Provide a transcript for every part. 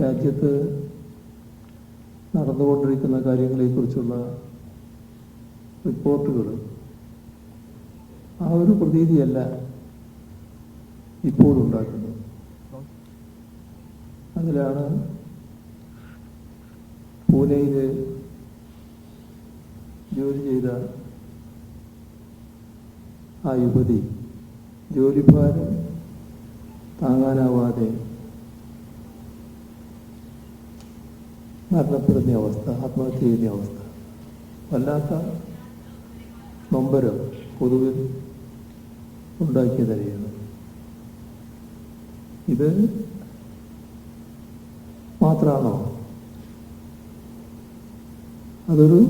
രാജ്യത്ത് നടന്നുകൊണ്ടിരിക്കുന്ന കാര്യങ്ങളെക്കുറിച്ചുള്ള റിപ്പോർട്ടുകൾ ആ ഒരു പ്രതീതിയല്ല ഇപ്പോഴുണ്ടാക്കുന്നത്. അതിലാണ് പൂനെയിൽ ജോലി ചെയ്ത ആ യുവതി ജോലിഭാരം താങ്ങാനാവാതെ മരണപ്പെടുന്ന അവസ്ഥ ആത്മഹത്യ ചെയ്യുന്ന അവസ്ഥ. വല്ലാത്ത നൊമ്പരം പൊതുവിൽ ഉണ്ടാക്കി തരികയാണ് ഇത് മാത്രമാണോ അതൊരു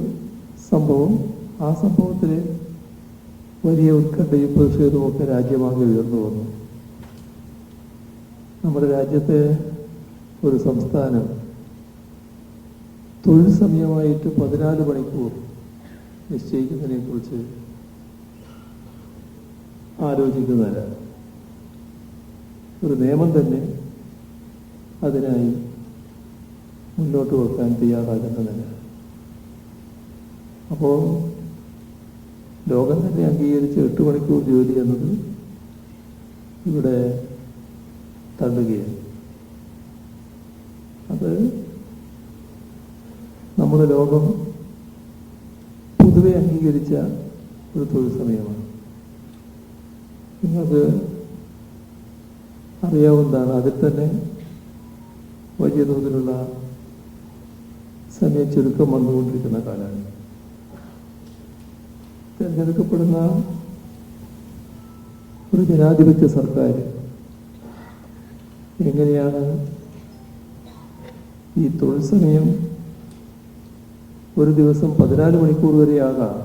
സംഭവം. ആ സംഭവത്തിൽ വലിയ ഉത്കണ്ഠയും പ്രതിഷേധവും രാജ്യമാകെ ഉയർന്നു വന്നു. നമ്മുടെ രാജ്യത്തെ ഒരു സംസ്ഥാനം തൊഴിൽ സമയമായിട്ട് പതിനാല് മണിക്കൂർ നിശ്ചയിക്കുന്നതിനെ കുറിച്ച് ആലോചിക്കുന്നതല്ല. ഒരു നിയമം തന്നെ അതിനായി മുന്നോട്ട് വെക്കാൻ തയ്യാറാകുന്നതല്ല. അപ്പോൾ ലോകം തന്നെ അംഗീകരിച്ച് എട്ട് മണിക്കൂർ ജോലി എന്നത് ഇവിടെ തള്ളുകയാണ്. അത് നമ്മുടെ ലോകം പൊതുവെ അംഗീകരിച്ച ഒരു തൊഴിൽ സമയമാണ്. നിങ്ങൾക്ക് അറിയാവുന്നതാണ് അതിൽ തന്നെ വലിയ തോതിലുള്ള സമയ ചുരുക്കം വന്നുകൊണ്ടിരിക്കുന്ന കാലമാണ്. തിരഞ്ഞെടുക്കപ്പെടുന്ന ഒരു ജനാധിപത്യ സർക്കാർ എങ്ങനെയാണ് ഈ തൊഴിൽ സമയം ഒരു ദിവസം പതിനാല് മണിക്കൂർ വരെയാകാം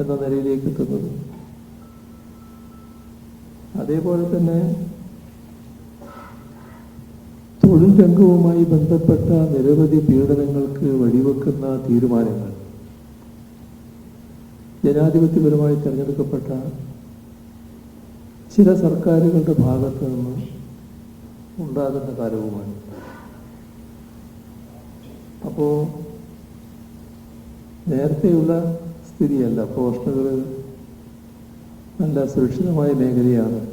എന്ന നിലയിലേക്ക് എത്തുന്നത്. അതേപോലെ തന്നെ തൊഴിൽ രംഗവുമായി ബന്ധപ്പെട്ട നിരവധി പീഡനങ്ങൾക്ക് വഴിവെക്കുന്ന തീരുമാനങ്ങൾ. ജനാധിപത്യപരമായി തിരഞ്ഞെടുക്കപ്പെട്ട ചില സർക്കാരുകളുടെ ഭാഗത്ത് നിന്ന് ഉണ്ടാകുന്ന കാലവുമാണ്. അപ്പോ നേരത്തെയുള്ള സ്ഥിതിയല്ല. പ്രൊഫഷണലുകൾ നല്ല സുരക്ഷിതമായ മേഖലയാണ്.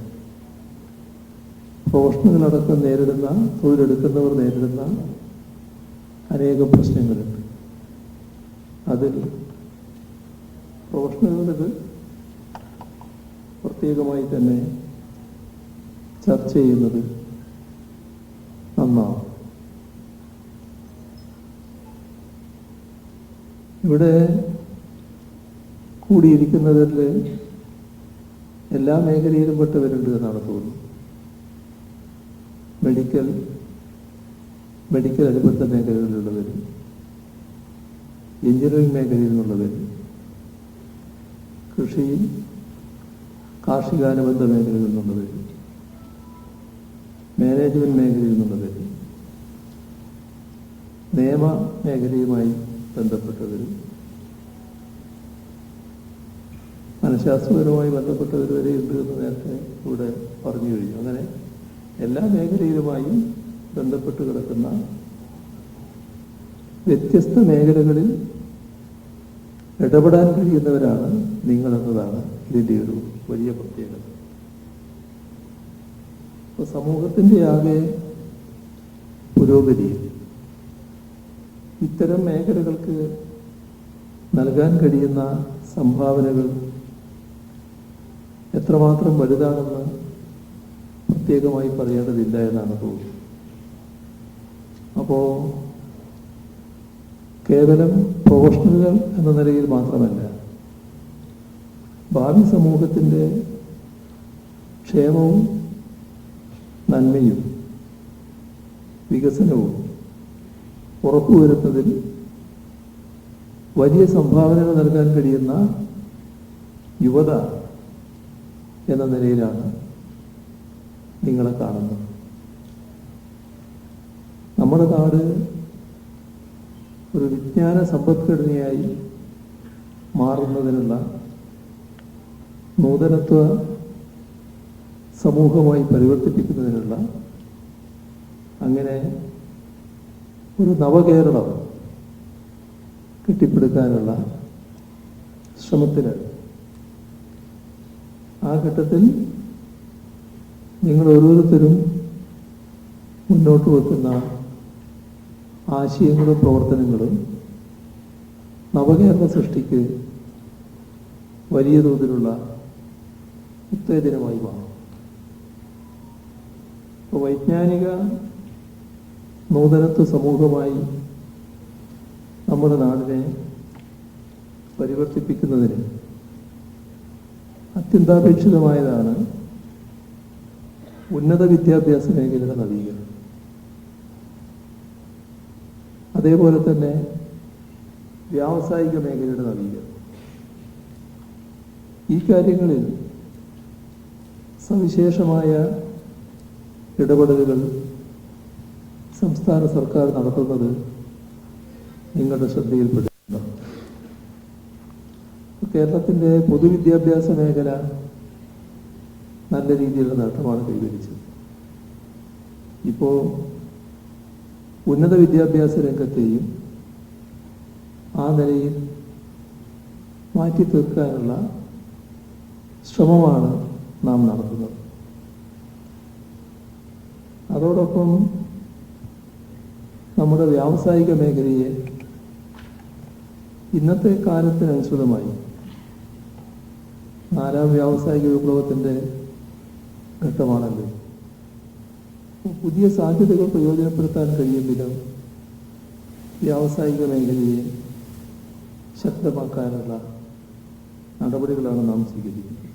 പ്രൊഫഷണലുകളടക്കം നേരിടുന്ന തൊഴിലെടുക്കുന്നവർ നേരിടുന്ന അനേകം പ്രശ്നങ്ങളുണ്ട്. അതിൽ പ്രൊഫഷണലുകൾ പ്രത്യേകമായി തന്നെ ചർച്ച ചെയ്യുന്നത് നന്നാവും. ഇവിടെ കൂടിയിരിക്കുന്നതിൽ എല്ലാ മേഖലയിലും പെട്ടവരുണ്ട് എന്നാണ് തോന്നുന്നത്. മെഡിക്കൽ മെഡിക്കൽ അനുബന്ധ മേഖലകളിലുള്ളവർ എഞ്ചിനീയറിംഗ് മേഖലയിൽ നിന്നുള്ളവർ കൃഷി കാർഷികാനുബന്ധ മേഖലയിൽ നിന്നുള്ളവർ മാനേജ്മെന്റ് മേഖലയിൽ നിന്നുള്ളവർ നിയമ മേഖലയുമായി ബന്ധപ്പെട്ടവർ മനഃശാസ്ത്രപരമായി ബന്ധപ്പെട്ടവർ വരെ ഉണ്ട് എന്ന് നേരത്തെ ഇവിടെ പറഞ്ഞു കഴിഞ്ഞു. അങ്ങനെ എല്ലാ മേഖലയിലുമായും ബന്ധപ്പെട്ട് കിടക്കുന്ന വ്യത്യസ്ത മേഖലകളിൽ ഇടപെടാൻ കഴിയുന്നവരാണ് നിങ്ങളെന്നതാണ് ഇതിന്റെ ഒരു വലിയ പ്രത്യേകത. സമൂഹത്തിന്റെ ആകെ പുരോഗതിയിൽ ഇത്തരം മേഖലകൾക്ക് നൽകാൻ കഴിയുന്ന സംഭാവനകൾ എത്രമാത്രം വലുതാണെന്ന് പ്രത്യേകമായി പറയേണ്ടതില്ല എന്നാണ് തോന്നുന്നത്. അപ്പോ കേവലം പ്രൊഫഷണലുകൾ എന്ന നിലയിൽ മാത്രമല്ല ഭാവി സമൂഹത്തിന്റെ ക്ഷേമവും നന്മയും വികസനവും ഉറപ്പുവരുത്തുന്നതിൽ വലിയ സംഭാവനകൾ നൽകാൻ കഴിയുന്ന യുവത എന്ന നിലയിലാണ് നിങ്ങളെ കാണുന്നത്. നമ്മുടെ നാട് ഒരു വിജ്ഞാന സമ്പദ്ഘടനയായി മാറുന്നതിനുള്ള നൂതനത്വ സമൂഹമായി പരിവർത്തിപ്പിക്കുന്നതിനുള്ള അങ്ങനെ ഒരു നവകേരളം കെട്ടിപ്പടുക്കാനുള്ള ശ്രമത്തിന് ആ ഘട്ടത്തിൽ നിങ്ങൾ ഓരോരുത്തരും മുന്നോട്ട് വെക്കുന്ന ആശയങ്ങളും പ്രവർത്തനങ്ങളും നവകേരള സൃഷ്ടിക്ക് വലിയ തോതിലുള്ള ഉത്തേജനമായി മാറും. വൈജ്ഞാനിക നൂതനത്വ സമൂഹമായി നമ്മുടെ നാടിനെ പരിവർത്തിപ്പിക്കുന്നതിന് അത്യന്താപേക്ഷിതമായതാണ് ഉന്നത വിദ്യാഭ്യാസ മേഖലയുടെ നവീകരണം. അതേപോലെ തന്നെ വ്യാവസായിക മേഖലയുടെ നവീകരണം. ഈ കാര്യങ്ങളിൽ സവിശേഷമായ ഇടപെടലുകൾ സംസ്ഥാന സർക്കാർ നടത്തുന്നത് നിങ്ങളുടെ ശ്രദ്ധയിൽപ്പെടുന്നു കേരളത്തിന്റെ പൊതുവിദ്യാഭ്യാസ മേഖല നല്ല രീതിയിലുള്ള നേട്ടമാണ് കൈവരിച്ചത്. ഇപ്പോൾ ഉന്നത വിദ്യാഭ്യാസ രംഗത്തെയും ആ നിലയിൽ മാറ്റി തീർക്കാനുള്ള ശ്രമമാണ് നാം നടത്തുന്നത്. അതോടൊപ്പം നമ്മുടെ വ്യാവസായിക മേഖലയെ ഇന്നത്തെ കാലത്തിനനുസൃതമായി നാലാം വ്യാവസായിക വിപ്ലവത്തിന്റെ ഘട്ടമാണല്ലോ. പുതിയ സാധ്യതകൾ പ്രയോജനപ്പെടുത്താൻ കഴിയും വിധം വ്യാവസായിക മേഖലയെ ശക്തമാക്കാനുള്ള നടപടികളാണ് നാം സ്വീകരിക്കുന്നത്.